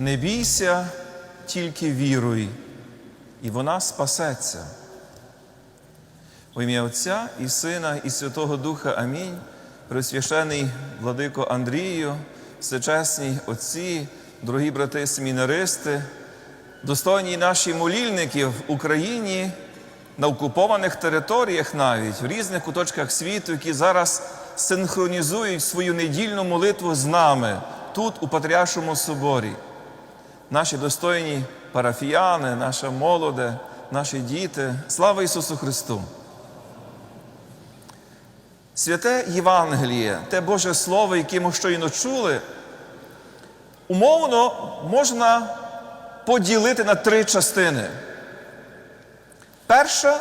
Не бійся, тільки віруй, і вона спасеться. В ім'я Отця і Сина, і Святого Духа Амінь. Пресвящений владико Андрію, всечесні отці, дорогі брати семінаристи, достойні наші молільники в Україні, на окупованих територіях навіть, в різних куточках світу, які зараз синхронізують свою недільну молитву з нами тут, у Патріаршому соборі. Наші достойні парафіяни, наша молоде, наші діти. Слава Ісусу Христу! Святе Євангеліє, те Боже Слово, яке ми щойно чули, умовно можна поділити на три частини. Перша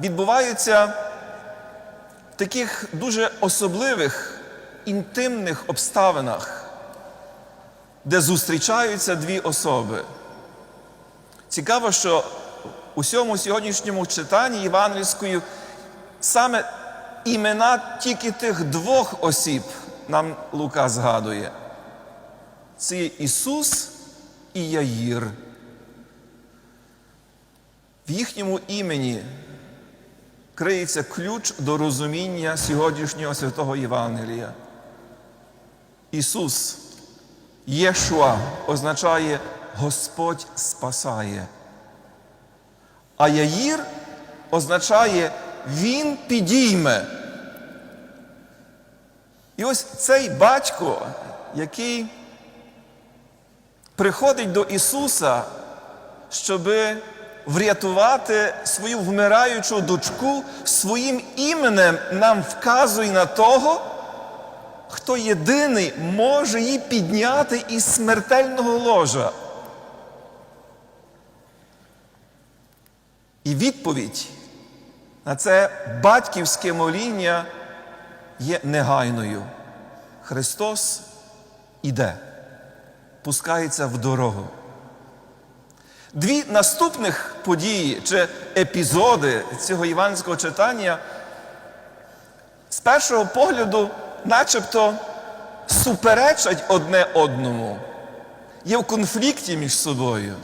відбувається в таких дуже особливих, інтимних обставинах, де зустрічаються дві особи. Цікаво, що у всьому сьогоднішньому читанні євангельською саме імена тільки тих двох осіб нам Лука згадує. Це Ісус і Яїр. В їхньому імені криється ключ до розуміння сьогоднішнього святого Євангелія. Ісус, Єшуа означає Господь спасає. А Яїр означає Він підійме. І ось цей батько, який приходить до Ісуса, щоби врятувати свою вмираючу дочку, своїм іменем нам вказує на того, хто єдиний може її підняти із смертельного ложа. І відповідь на це батьківське моління є негайною. Христос іде, пускається в дорогу. Дві наступних події чи епізоди цього іванського читання з першого погляду, начебто, суперечать одне одному, є в конфлікті між собою.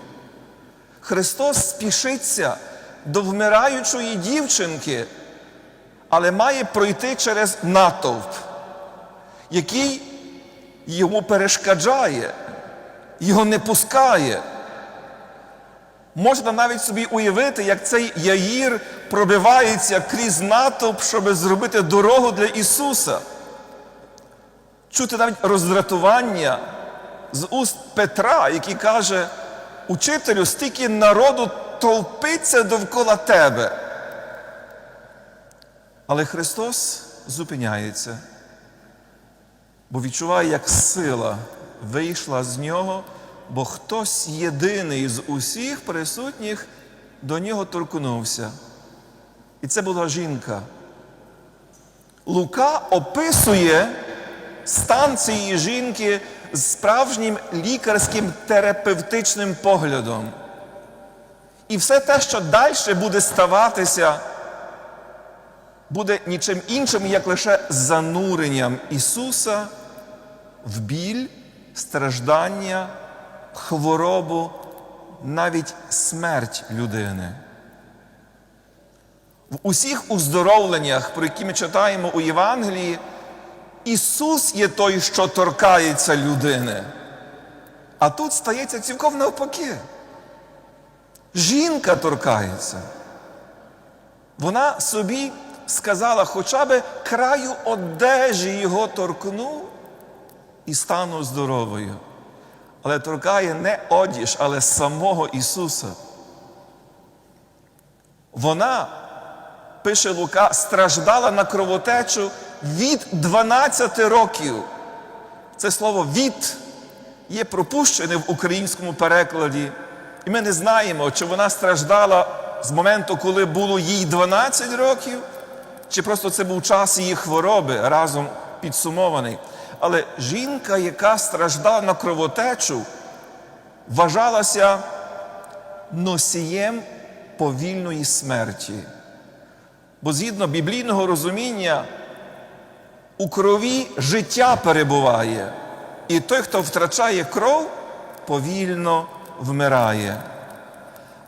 Христос спішиться до вмираючої дівчинки, але має пройти через натовп, який йому перешкоджає, його не пускає. Можна навіть собі уявити, як цей Яїр пробивається крізь натовп, щоб зробити дорогу для Ісуса. Чути навіть роздратування з уст Петра, який каже, учителю, стільки народу толпиться довкола тебе. Але Христос зупиняється, бо відчуває, як сила вийшла з нього, бо хтось єдиний з усіх присутніх до нього торкнувся. І це була жінка. Лука описує стан цієї жінки з справжнім лікарським терапевтичним поглядом. І все те, що далі буде ставатися, буде нічим іншим, як лише зануренням Ісуса в біль, страждання, хворобу, навіть смерть людини. В усіх уздоровленнях, про які ми читаємо у Євангелії, Ісус є той, що торкається людини. А тут стається цілком навпаки. Жінка торкається. Вона собі сказала, хоча би краю одежі його торкну і стану здоровою. Але торкає не одіж, але самого Ісуса. Вона, пише Лука, страждала на кровотечу від 12 років. Це слово від є пропущене в українському перекладі. І ми не знаємо, чи вона страждала з моменту, коли було їй 12 років, чи просто це був час її хвороби разом підсумований. Але жінка, яка страждала на кровотечу, вважалася носієм повільної смерті. Бо згідно біблійного розуміння, у крові життя перебуває. І той, хто втрачає кров, повільно вмирає.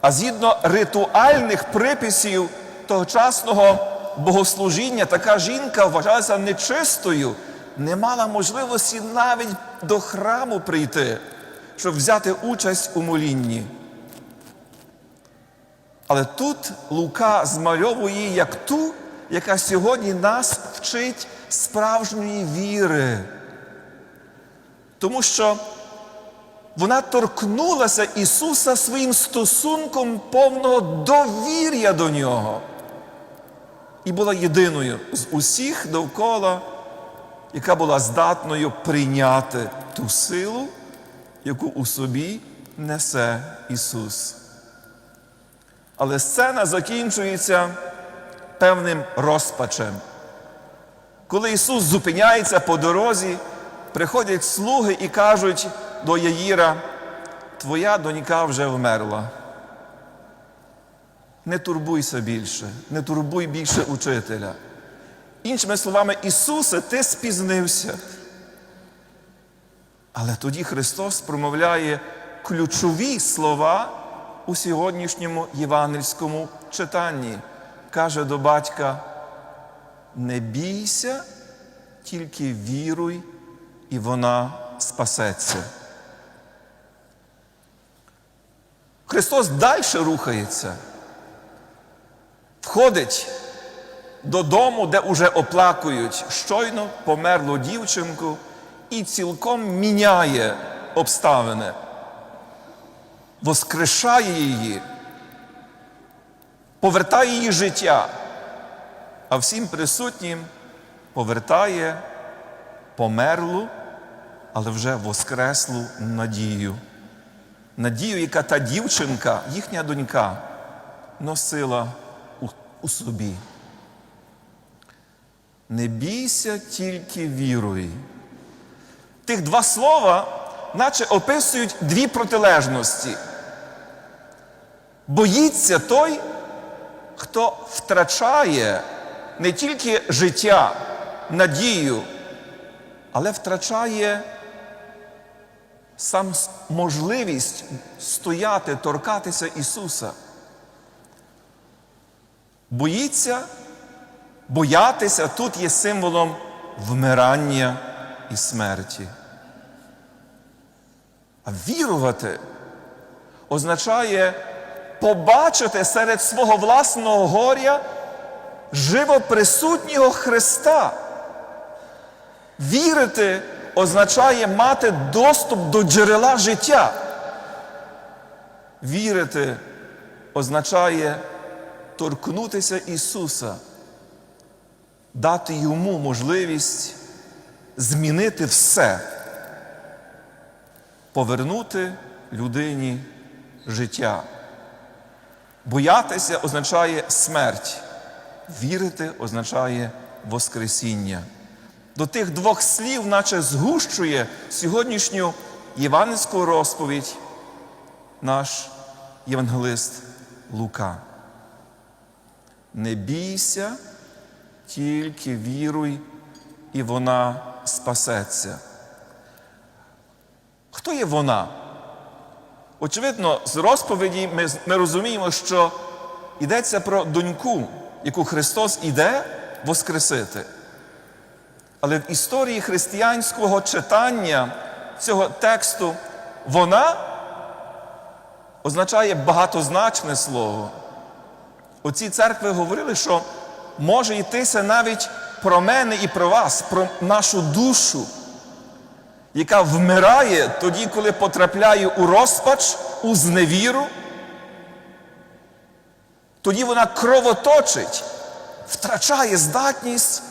А згідно ритуальних приписів тогочасного богослужіння, така жінка вважалася нечистою, не мала можливості навіть до храму прийти, щоб взяти участь у молінні. Але тут Лука змальовує як ту, яка сьогодні нас вчить справжньої віри. Тому що вона торкнулася Ісуса своїм стосунком повного довір'я до Нього. І була єдиною з усіх довкола, яка була здатною прийняти ту силу, яку у собі несе Ісус. Але сцена закінчується певним розпачем. Коли Ісус зупиняється по дорозі, приходять слуги і кажуть до Яїра, твоя донька вже вмерла. Не турбуйся більше, не турбуй більше учителя. Іншими словами, Ісусе, ти спізнився. Але тоді Христос промовляє ключові слова у сьогоднішньому євангельському читанні. Каже до батька: не бійся, тільки віруй, і вона спасеться. Христос далі рухається, входить додому, де уже оплакують. Щойно померлу дівчинку і цілком міняє обставини, воскрешає її, повертає її життя, а всім присутнім повертає померлу, але вже воскреслу надію. Надію, яка та дівчинка, їхня донька, носила у, у собі. Не бійся, тільки віруй. Тих два слова, наче описують дві протилежності. Боїться той, хто втрачає не тільки життя, надію, але втрачає сам можливість стояти, торкатися Ісуса. Боїться, боятися тут є символом вмирання і смерті. А вірувати означає побачити серед свого власного горя живо присутнього Христа. Вірити означає мати доступ до джерела життя. Вірити означає торкнутися Ісуса, дати Йому можливість змінити все, повернути людині життя. Боятися означає смерть, вірити означає Воскресіння. До тих двох слів, наче згущує сьогоднішню євангельську розповідь наш євангелист Лука. Не бійся, тільки віруй, і вона спасеться. Хто є вона? Очевидно, з розповіді ми, ми розуміємо, що йдеться про доньку, яку Христос іде воскресити. Але в історії християнського читання цього тексту вона означає багатозначне слово. Оці церкви говорили, що може йтися навіть про мене і про вас, про нашу душу, яка вмирає тоді, коли потрапляє у розпач, у зневіру. Тоді вона кровоточить, втрачає здатність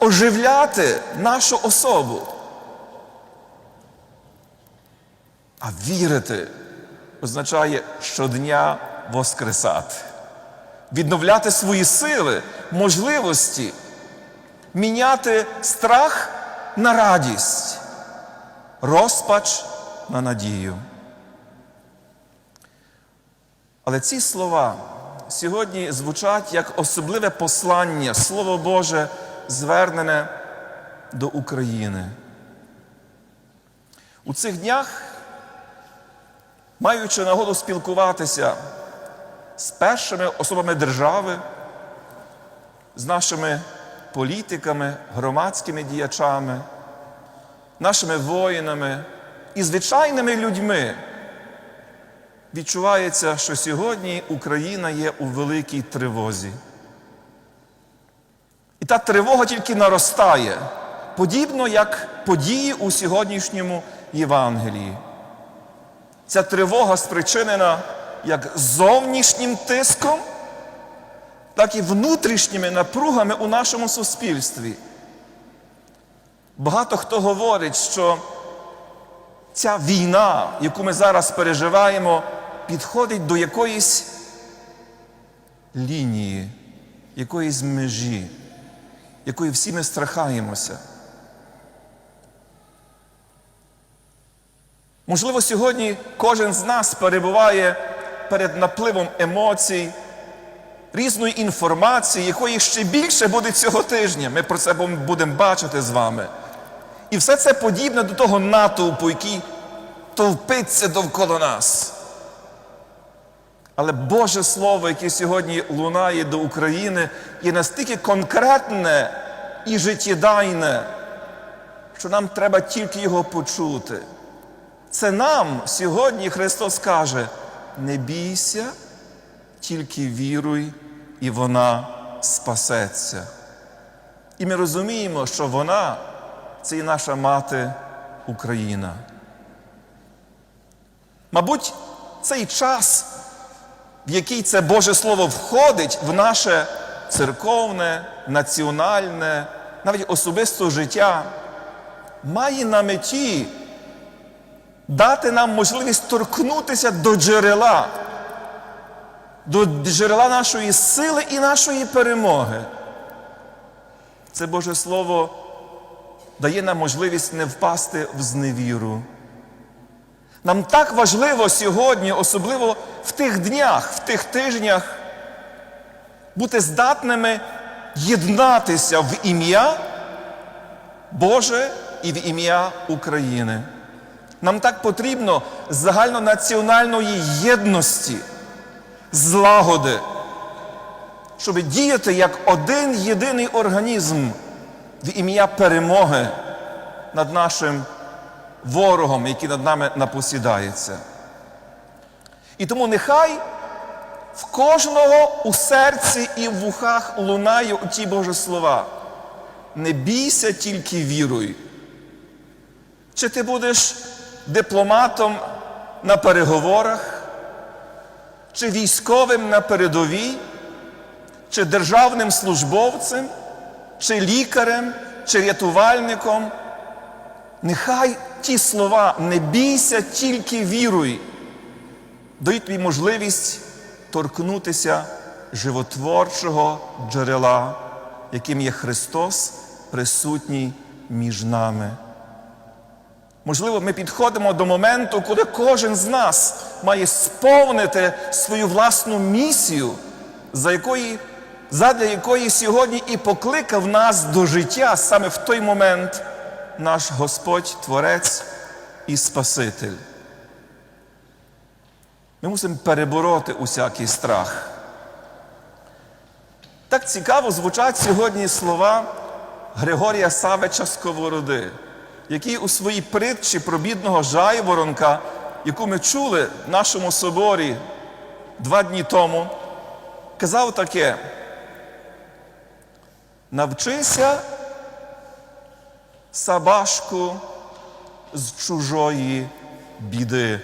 оживляти нашу особу. А вірити означає щодня воскресати, відновляти свої сили, можливості, міняти страх на радість, розпач на надію. Але ці слова сьогодні звучать як особливе послання, Слово Боже, звернене до України. У цих днях маючи нагоду спілкуватися з першими особами держави, з нашими політиками, громадськими діячами, нашими воїнами і звичайними людьми, відчувається, що сьогодні Україна є у великій тривозі. І та тривога тільки наростає, подібно як події у сьогоднішньому Євангелії. Ця тривога спричинена як зовнішнім тиском, так і внутрішніми напругами у нашому суспільстві. Багато хто говорить, що ця війна, яку ми зараз переживаємо, підходить до якоїсь лінії, якоїсь межі, якої всі ми страхаємося. Можливо, сьогодні кожен з нас перебуває перед напливом емоцій, різної інформації, якої ще більше буде цього тижня. Ми про це будемо бачити з вами. І все це подібне до того натовпу, який товпиться довкола нас. Але Боже Слово, яке сьогодні лунає до України, є настільки конкретне і життєдайне, що нам треба тільки його почути. Це нам сьогодні Христос каже: не бійся, тільки віруй, і вона спасеться. І ми розуміємо, що вона це і наша мати Україна. Мабуть, цей час, в який це Боже Слово входить в наше церковне, національне, навіть особисте життя, має на меті дати нам можливість торкнутися до джерела, до джерела нашої сили і нашої перемоги. Це Боже Слово дає нам можливість не впасти в зневіру. Нам так важливо сьогодні, особливо в тих днях, в тих тижнях, бути здатними єднатися в ім'я Боже і в ім'я України. Нам так потрібно загальнонаціональної єдності, злагоди, щоб діяти як один єдиний організм в ім'я перемоги над нашим ворогом, який над нами напосідається. І тому нехай в кожного у серці і в вухах лунає ті Божі слова. Не бійся, тільки віруй. Чи ти будеш дипломатом на переговорах, чи військовим на передовій, чи державним службовцем, чи лікарем, чи рятувальником. Нехай ті слова не бійся, тільки віруй, дають тобі можливість торкнутися животворчого джерела, яким є Христос, присутній між нами. Можливо, ми підходимо до моменту, коли кожен з нас має сповнити свою власну місію, за якої, задля якої сьогодні і покликав нас до життя саме в той момент наш Господь, Творець і Спаситель. Ми мусимо перебороти усякий страх. Так цікаво звучать сьогодні слова Григорія Савича Сковороди який у своїй притчі про бідного жайворонка, яку ми чули в нашому соборі два дні тому, казав таке: навчися сабашку з чужої біди.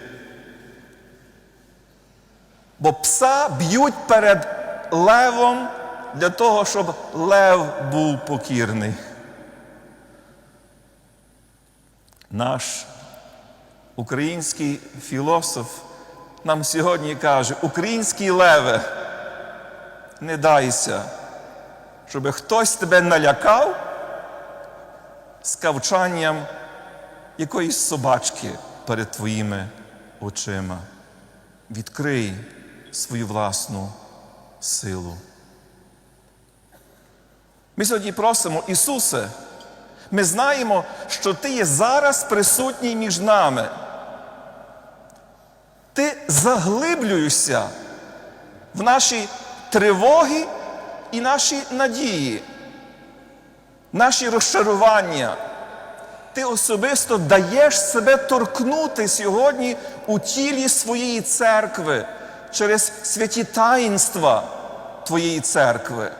Бо пса б'ють перед левом для того, щоб лев був покірний. Наш український філософ нам сьогодні каже, український леве, не дайся, щоб хтось тебе налякав скавчанням якоїсь собачки перед твоїми очима. Відкрий свою власну силу. Ми сьогодні просимо Ісусе. Ми знаємо, що Ти є зараз присутній між нами. ти заглиблюєшся в наші тривоги і наші надії, наші розчарування. Ти особисто даєш себе торкнути сьогодні у тілі своєї церкви через святі таїнства твоєї церкви.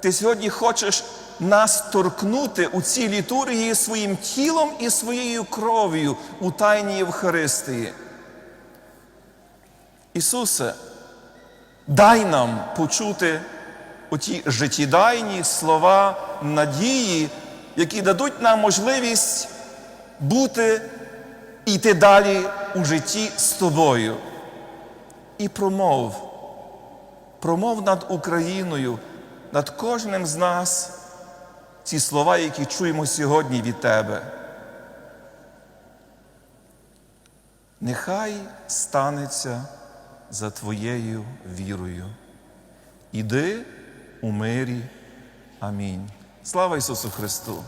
Ти сьогодні хочеш нас торкнути у цій літургії своїм тілом і своєю кров'ю у Тайній Євхаристії. Ісусе, дай нам почути оті життєдайні слова надії, які дадуть нам можливість бути і йти далі у житті з тобою. І промов, промов над Україною, над кожним з нас ці слова, які чуємо сьогодні від Тебе. Нехай станеться за Твоєю вірою. Іди у мирі. Амінь. Слава Ісусу Христу!